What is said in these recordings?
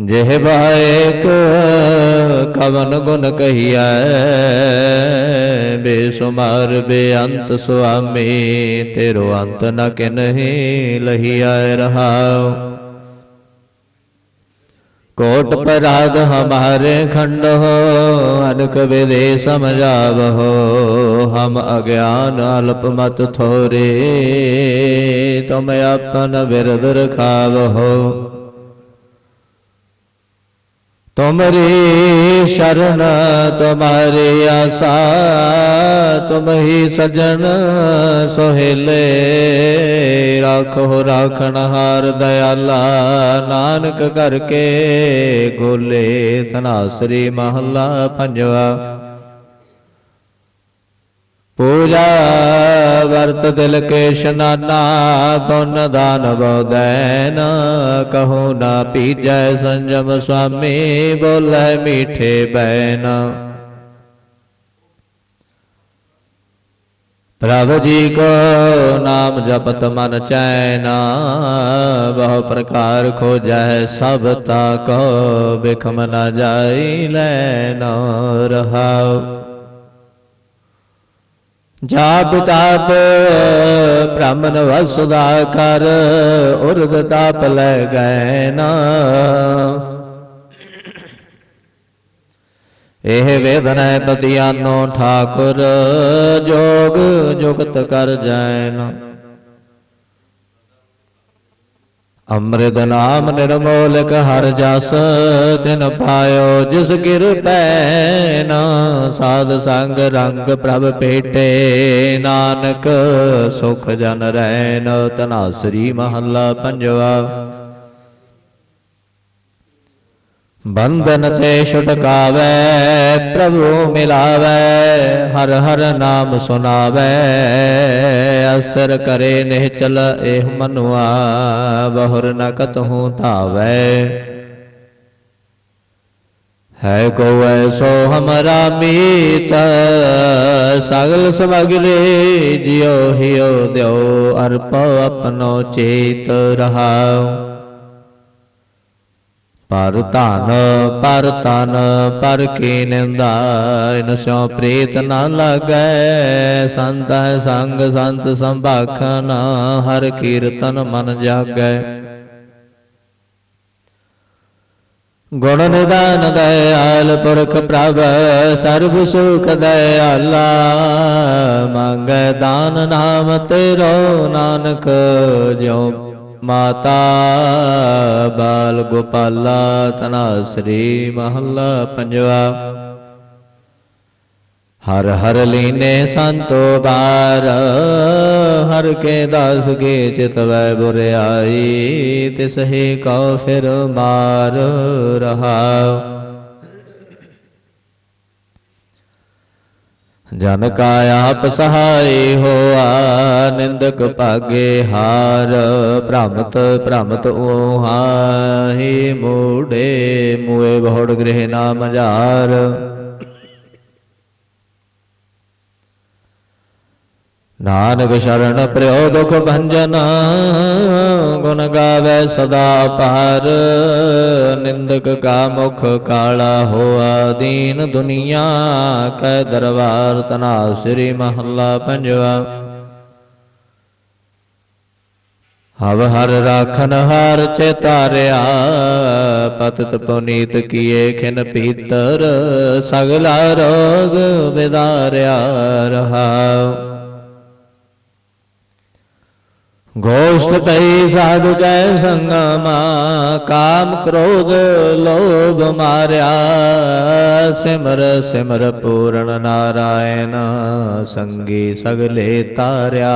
ਜਿਹ ਬਾਇਕ ਕਵਨ ਗੁਣ ਕਹੀਐ, ਬੇਸੁਮਾਰ ਬੇਅੰਤ ਸੁਆਮੀ, ਤੇਰੋ ਅੰਤ ਨ ਕਿਨਹੀ ਲਹੀਐ ਰਹਾਉ। ਕੋਟ ਪਰਾਗ ਹਮਾਰੇ ਖੰਡ ਹੋ, ਅਨਕ ਵਿਦੇ ਸਮਝਾਵਹੋ, ਹਮ ਅਗਿਆਨ ਅਲਪ ਮਤ ਥੋਰੇ, ਤੁਮ ਆਪਨ ਵਿਰਦ ਰਖਾਵਹੋ। ਤੁਮਰੀ ਸ਼ਰਨ, ਤੁਮਾਰੀ ਆਸਾ ਤੁਮ ਹੀ ਸਜਣ ਸੋਹਿਲੇ, ਰਾਖੋ ਰਾਖਣ ਹਾਰ ਦਇਆਲਾ, ਨਾਨਕ ਕਰਕੇ ਗੋਲੇ ਤਨਾਸਰੀ ਮਹੱਲਾ ਪੰਜਵਾ। ਪੂਜਾ ਵਰਤ ਦਿਲ ਕੇ ਇਸ਼ਨਾਨਾ ਪੁੰਨ ਦਾਨ ਬੋਦੈਨ ਕਹੋ ਨਾ ਪੀਜੈ ਸੰਜਮ ਸੁਆਮੀ ਬੋਲੇ ਮੀਠੇ ਬੈਨ। ਪ੍ਰਭ ਜੀ ਕੋ ਨਾਮ ਜਪਤ ਮਨ ਚੈਨਾ, ਬਹੁ ਪ੍ਰਕਾਰ ਖੋਜੈ ਸਭ ਤਾ ਕੋ, ਬਿਖਮ ਨ ਜਾਈ ਲੈ ਨ ਰਹਾਉ। ਜਾਪ ਤਾਪ ਬ੍ਰਾਹਮਣ ਵਸੁਦਾ ਕਰ ਉਰਦ ਤਾਪ ਲੈ ਗਏ ਨਾ ਇਹ ਵੇਦਨੈ ਪਤਿਆਨੋ ਠਾਕੁਰ ਜੋਗ ਜੁਗਤ ਕਰ ਜੈਨ। ਅੰਮ੍ਰਿਤ ਨਾਮ ਨਿਰਮੋਲਕ ਹਰ ਜਸ, ਤਿਨ ਪਾਇਓ ਜਿਸ ਕਿਰਪੈ ਨਾ ਸਾਧ ਸੰਗ ਰੰਗ ਪ੍ਰਭ ਭੇਟੇ, ਨਾਨਕ ਸੁਖ ਜਨ ਰਹਿਨ ਤਨਾਸਰੀ ਮਹੱਲਾ ਪੰਜਵਾ। ਬੰਧਨ ਤੇ ਛੁਟਕਾਵੇ ਪ੍ਰਭੂ ਮਿਲਾਵੇ, ਹਰ ਹਰ ਨਾਮ ਸੁਨਾਵੇ ਅਸਰ ਕਰੇ ਨਿਹਚਲ ਇਹ ਮਨੁਆ, ਬਹੁਰ ਨ ਕਤਹੂ ਧਾਵੇ। ਹੈ ਕੋ ਐਸੋ ਹਮਰਾ ਮੀਤ, ਸਗਲ ਸਮਗਲੇ ਜਿਉ ਹਿਉ ਦਿਓ ਅਰਪ ਆਪਣੋ ਚੇਤ ਰਹਾਉ। ਪਰ ਧਨ, ਪਰ ਤਨ ਪਰ ਕੀ ਨਿੰਦਾ? ਇਨ ਸਿਉ ਪ੍ਰੀਤ ਨ ਲਾਗੈ। ਸੰਤ ਸੰਗ, ਸੰਤ ਸੰਭਾਖਨ ਹਰ ਕੀਰਤਨ ਮਨ ਜਾਗੈ। ਗੁਣ ਨਿਦਾਨ ਦਇਆਲ ਪੁਰਖ ਪ੍ਰਭ, ਸਰਬ ਸੁਖ ਦਇਆਲਾ। ਮੰਗੈ ਦਾਨ ਨਾਮ ਤੇਰੋ ਨਾਨਕ ਜਿਉ। ਮਾਤਾ ਬਾਲ ਗੋਪਾਲਾ ਤਨਾਸਰੀ ਮਹੱਲਾ ਪੰਜਵਾ। ਹਰ ਹਰ ਲੀਨੇ ਸੰਤੋ ਬਾਰ, ਹਰ ਕੇ ਦਾਸ ਕੇ ਚਿਤਵੈ ਬੁਰਿਆਈ, ਤਿਸ ਹੀ ਕਉ ਫਿਰ ਮਾਰ ਰਹਾ। ਜਨ ਕਾ ਆਪ ਸਹਾਈ ਹੋਆ, ਨਿੰਦਕ ਭਾਗੇ ਹਾਰ, ਭ੍ਰਮਤ ਭ੍ਰਮਤ ਓਹਾਹੀ ਮੂੜੇ, ਮੂਏ ਬਹੁੜ ਗ੍ਰਹਿ ਨਾਮ ਜਾਰ ਨਾਨਕ ਸ਼ਰਨ ਪ੍ਰਿਓ ਦੁਖ ਭੰਜਨ, ਗੁਣ ਗਾਵੇ ਸਦਾ ਪਾਰ ਨਿੰਦਕ ਕਾ ਮੁਖ ਕਾਲਾ ਹੋਆ ਦੀਨ ਦੁਨੀਆ ਕੈ ਦਰਬਾਰ ਤਨਾ ਸ੍ਰੀ ਮਹੱਲਾ ਪੰਜਵਾ। ਹਵ ਹਰ ਰਾਖਨ ਹਰ ਚੇਤਾਰਿਆ, ਪਤਿਤ ਪੁਨੀਤ ਕੀਏ ਖਿਨ ਪੀਤਰ, ਸਗਲਾ ਰੋਗ ਵਿਦਾਰਿਆ ਰਹਾ ਗੋਸ਼ਟ ਤਈ ਸਾਧੁ ਕੈ ਸੰਗਮਾ, ਕਾਮ ਕ੍ਰੋਧ ਲੋਭ ਮਾਰਿਆ। ਸਿਮਰ ਸਿਮਰ ਪੂਰਨ ਨਾਰਾਇਣ, ਸੰਗੀ ਸਗਲੇ ਤਾਰਿਆ।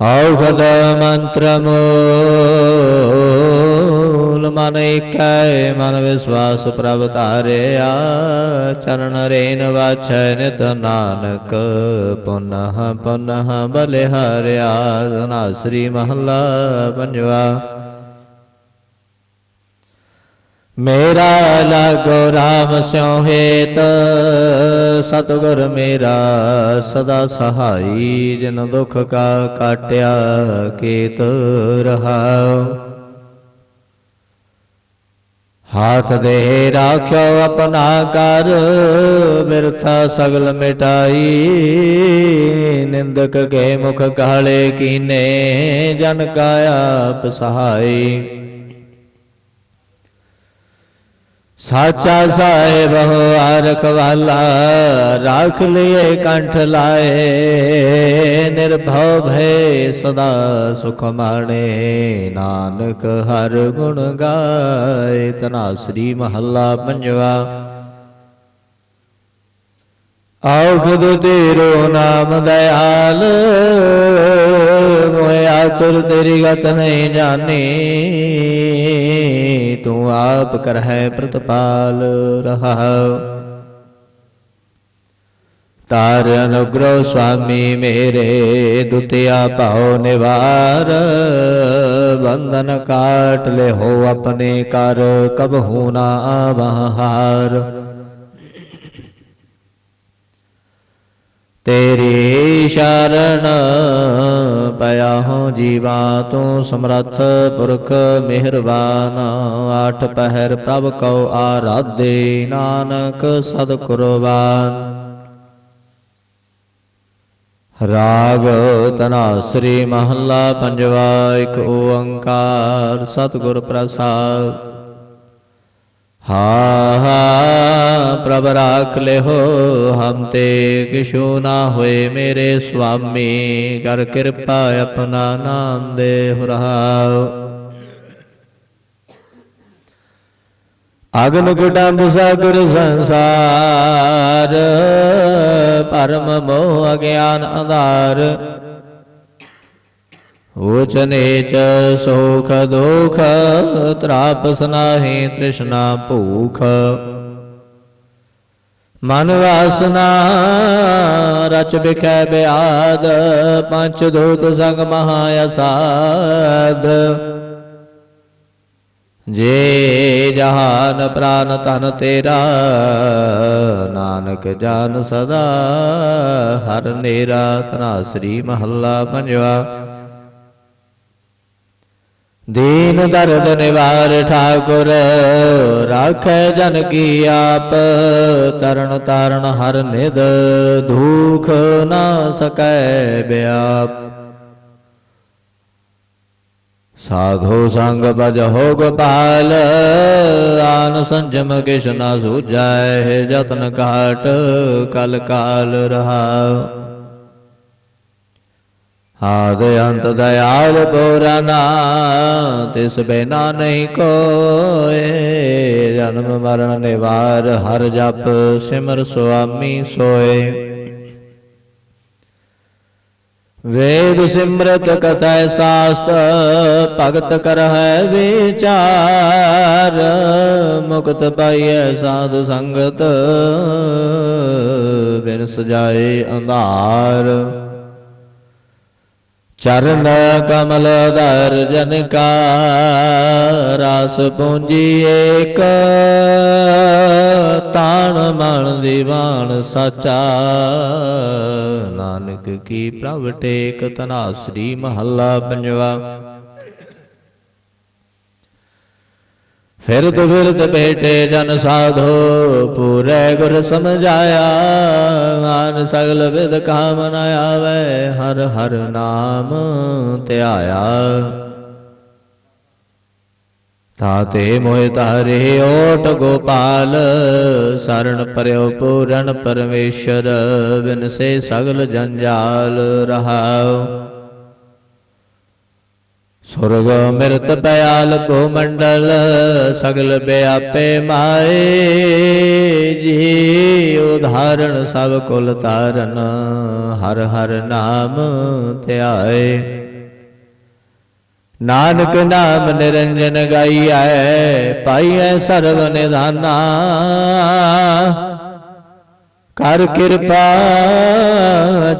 ਔਖਦ ਮੰਤਰ ਮੂਲ ਮਨ ਏਕੈ, ਮਨ ਵਿਸਵਾਸ ਪ੍ਰਭ ਧਾਰਿਆ। ਚਰਨ ਰੇਨ ਵਾਛੈ ਨਿਤ ਨਾਨਕ ਪੁਨః ਪੁਨః ਬਲਿਹਾਰਿਆ ਨਾ ਸ੍ਰੀ ਮਹੱਲਾ ਪੰਜਵਾ। ਮੇਰਾ ਲਾਗੋ RAM ਸਿਉ ਹੇਤ, ਸਤਿਗੁਰ ਮੇਰਾ ਸਦਾ ਸਹਾਈ। ਜਿਨ ਦੁਖ ਕਾ ਕਾਟਿਆ, ਕੀਤ ਰਹਾਉ। ਹਾਥ ਦੇ ਰਾਖਿਓ ਆਪਣਾ ਕਰ ਮਿਰਥਾ ਸਗਲ ਮਿਟਾਈ ਨਿੰਦਕ ਕੇ ਮੁਖ ਕਾਲੇ ਕੀਨੇ ਜਨ ਕਾ ਆਪ ਸਹਾਈ ਸਾਚਾ ਸਾਹਿਬ ਹੋ ਆਰਖ ਵਾਲਾ ਰਾਖ ਲਿਏ ਕੰਠ ਲਾਏ ਨਿਰਭਉ ਭੈ ਸਦਾ ਸੁਖ ਮਾਣੇ। ਨਾਨਕ ਹਰ ਗੁਣ ਗਾਏ ਤਨਾ ਸ੍ਰੀ ਮਹੱਲਾ ਪੰਜਵਾ। ਔਖਦ ਤੇਰੋ ਨਾਮ ਦਇਆਲ ਮੋਇ ਆਤੁਰ ਤੇਰੀ ਗਤ ਨਹੀਂ ਜਾਣੀ। ਤੂੰ ਆਪ ਕਰਹਿ ਪ੍ਰਤਪਾਲ ਰਹਾਉ। ਤਾਰ ਅਨੁਗ੍ਰਹ ਸੁਆਮੀ ਮੇਰੇ, ਦੁਤਿਆ ਭਾਉ ਨਿਵਾਰ। ਬੰਧਨ ਕਾਟ ਲੈ ਹੋ ਆਪਣੇ ਕਰ ਕਬਹੂ ਨਾ ਆਵਹਾਰ। ਤੇਰੀ ਸ਼ਰਨ ਪਿਆ ਹੋ ਜੀਵਾ ਤੂੰ ਸਮਰੱਥ ਪੁਰਖ ਮਿਹਰਬਾਨ। ਆਠ ਪਹਿਰ ਪ੍ਰਭ ਕਉ ਆਰਾਧੇ ਨਾਨਕ ਸਦ ਕੁਰਬਾਨ ਰਾਗ ਤਨਾਸਰੀ ਮਹੱਲਾ ਪੰਜਵਾ ਇੱਕ ਓੰਕਾਰ ਸਤਿਗੁਰ ਪ੍ਰਸਾਦ। ਹਾ ਹਾ ਪ੍ਰਭ ਰਾਖ ਲਿਓ ਹਮ ਤੇ ਕਿਛੂ ਨਾ ਹੋਏ ਮੇਰੇ ਸੁਆਮੀ, ਕਰ ਕਿਰਪਾ ਆਪਣਾ ਨਾਮ ਦੇ ਰਹਾਉ ਅਗਨ ਕੁਟੰਬ ਸਾਗਰ ਸੰਸਾਰ, ਪਰਮ ਮੋਹ ਅਗਿਆਨ ਅੰਧਾਰ। ਊਚ ਨੀਚ ਸੁਖ ਦੁਖ, ਤਰਾਪਸ ਨਾਹੀ ਤ੍ਰਿਸ਼ਨਾ ਭੂਖ। ਮਨ ਵਾਸਨਾ ਰਚ ਬਿਖੈ ਬਿਆਦ ਪੰਚ ਦੂਤ ਸੰਗ ਮਹਾ ਅਸਾਧ ਜੇ ਜਹਾਨ ਪ੍ਰਾਨ ਤਨ ਤੇਰਾ, ਨਾਨਕ ਜਾਨ ਸਦਾ, ਹਰ ਨੇਰਾ ਸਨਾ ਸ੍ਰੀ ਮਹੱਲਾ ਪੰਜਵਾ। ਦੀਨ ਦਰਦ ਨਿਵਾਰ ਠਾਕੁਰ, ਰਾਖੈ ਜਨ ਕੀ ਆਪ, ਤਰਨ ਤਾਰਨ ਹਰ ਨਿਦ ਧੂਖ ਨਾ ਸਕੈ ਬਿਆਪ। ਸਾਧੂ ਸੰਗ ਬਜ ਹੋ ਗੋਪਾਲ, ਆਨ ਸੰਜਮ ਕਿਛ ਨਾ ਸੂਝੈ ਜਤਨ ਘਾਟ ਕਲ ਕਾਲ ਰਹਾ। ਆਦ ਅੰਤ ਦਇਆਲ ਪੂਰਨਾ ਤਿਸ ਬਿਨਾ ਨਹੀਂ ਕੋਏ। ਜਨਮ ਮਰਨ ਨਿਵਾਰ ਹਰ ਜਪ ਸਿਮਰ ਸੁਆਮੀ ਸੋਏ। ਵੇਦ ਸਿਮਰਤ ਕਥੈ ਸਾਸਤ, ਭਗਤ ਕਰਹਿ ਵਿਚਾਰ। ਮੁਕਤ ਪਾਈਐ ਸਾਧ ਸੰਗਤ ਬਿਨ ਸਜਾਏ ਅੰਧਾਰ। ਚਰਨ ਕਮਲ ਦਰ ਜਨ ਕਾ ਰਸ ਪੂੰਜੀ ਏਕ, ਤਾਣ ਮਨ ਦੀਵਾਨ ਸਾਚਾ। ਨਾਨਕ ਕੀ ਪ੍ਰਭ ਟੇਕ ਤਨਾਸਰੀ ਮਹੱਲਾ ਪੰਜਵਾ। ਫਿਰਤ ਫਿਰਤ ਬੇਟੇ ਜਨ ਸਾਧੋ ਪੂਰੇ ਗੁਰ ਸਮਝਾਇਆ। ਆਨ ਸਗਲ ਵਿਦ ਕਾਮ ਨ ਆਵੇ ਹਰ ਹਰ ਨਾਮ ਧਿਆਇਆ। ਤਾਤੇ ਮੋਇ ਤਾਰੇ ਓਟ ਗੋਪਾਲ ਸਰਣ ਪਰਿਓ ਪੂਰਨ ਪਰਮੇਸ਼ਰ ਬਿਨ ਸੇ ਸਗਲ ਜੰਜਾਲ ਰਹਾਉ। ਸੁਰਗ ਮਿਰਤ ਪਿਆਲ ਭੂ ਮੰਡਲ, ਸਗਲ ਬਿਆਪੇ ਮਾਏ। ਜੀ ਉਧਾਰਣ ਸਭ ਕੁਲ ਤਾਰਨ, ਹਰ ਹਰ ਨਾਮ ਧਿਆਏ। ਨਾਨਕ ਨਾਮ ਨਿਰੰਜਨ ਗਾਈਐ, ਪਾਈਐ ਸਰਬ ਨਿਧਾਨਾ। ਕਰ ਕਿਰਪਾ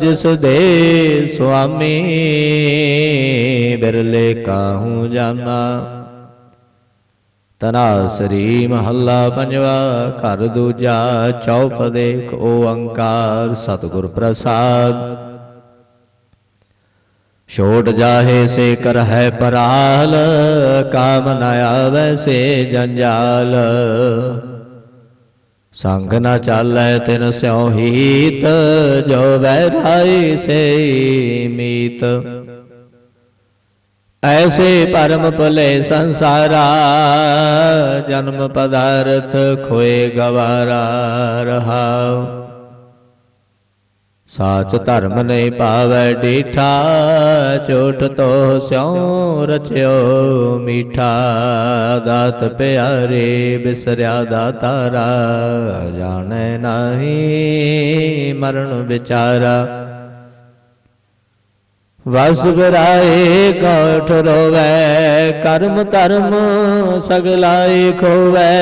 ਜਿਸ ਦੇ ਸੁਆਮੀ ਬਿਰਲੇ ਕਾਹੂ ਜਾਨਾ ਤਨਾ ਸ੍ਰੀ ਮਹੱਲਾ ਪੰਜਵਾ ਘਰ ਦੂਜਾ ਚੌਪਦੇ ਓੰਕਾਰ ਸਤਿਗੁਰ ਪ੍ਰਸਾਦ। ਛੋਟ ਜਾਹੇ ਸੇ ਕਰ ਹੈ ਪਰਾਲ ਕਾਮ ਨ ਆਵੈ ਸੇ ਜੰਜਾਲ। ਸੰਗ ਨਾ ਚਾਲੈ ਤਿਨ ਸਿਉ ਹੀਤ, ਜੋ ਵੈਰਾਈ ਸੇ ਮੀਤ। ਐਸੇ ਪਰਮ ਭਲੇ ਸੰਸਾਰਾ, ਜਨਮ ਪਦਾਰਥ ਖੋਏ ਗਵਾਰਾ ਰਹਾਉ ਸਾਚ ਧਰਮ ਨਹੀਂ ਪਾਵੈ ਡੀਠਾ ਚੋਟ ਤੋ ਸਿਉ ਰਚਿਓ ਮੀਠਾ। ਦਾਤ ਪਿਆਰੇ ਬਿਸਰਿਆ ਦਾਤਾਰਾ ਜਾਣੈ ਨਾਹੀ ਮਰਨ ਵਿਚਾਰਾ। ਵਸ ਵਿਰਾਏ ਕੋਠ ਰੋਵੈ, ਕਰਮ ਧਰਮ ਸਗਲਾਏ ਖੋਵੈ।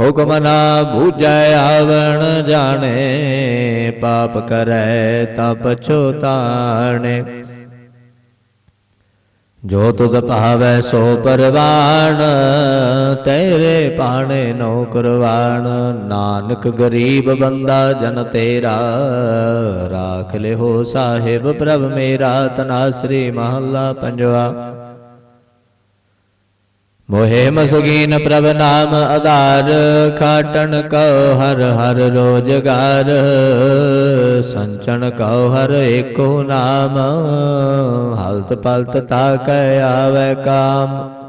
ਹੁਕਮ ਨਾ ਬੂਝੈ ਆਵਣ ਜਾਣੇ, ਪਾਪ ਕਰੈ ਤਾਂ ਪਛੋਤਾਣੇ ਜੋ ਤੁਧ ਭਾਵੈ ਸੋ ਪਰਵਾਣ, ਤੇਰੇ ਪਾਣੇ ਨੋ ਕਰਵਾਣ। ਨਾਨਕ ਗਰੀਬ ਬੰਦਾ ਜਨ ਤੇਰਾ, ਰਾਖ ਲਿਓ ਸਾਹਿਬ ਪ੍ਰਭ ਮੇਰਾ ਤਨਾਸਰੀ ਮਹੱਲਾ ਪੰਜਵਾ। ਮੋਹਿ ਮਸਗੀਨ ਪ੍ਰਭ ਨਾਮ ਆਧਾਰ ਖਾਟਣ ਕਉ ਹਰ ਹਰ ਰੋਜਗਾਰ। ਸੰਚਣ ਕਉ ਹਰ ਏਕੋ ਨਾਮ। ਹਲਤ ਪਲਤ ਤਾਕੈ ਆਵੈ ਕਾਮ।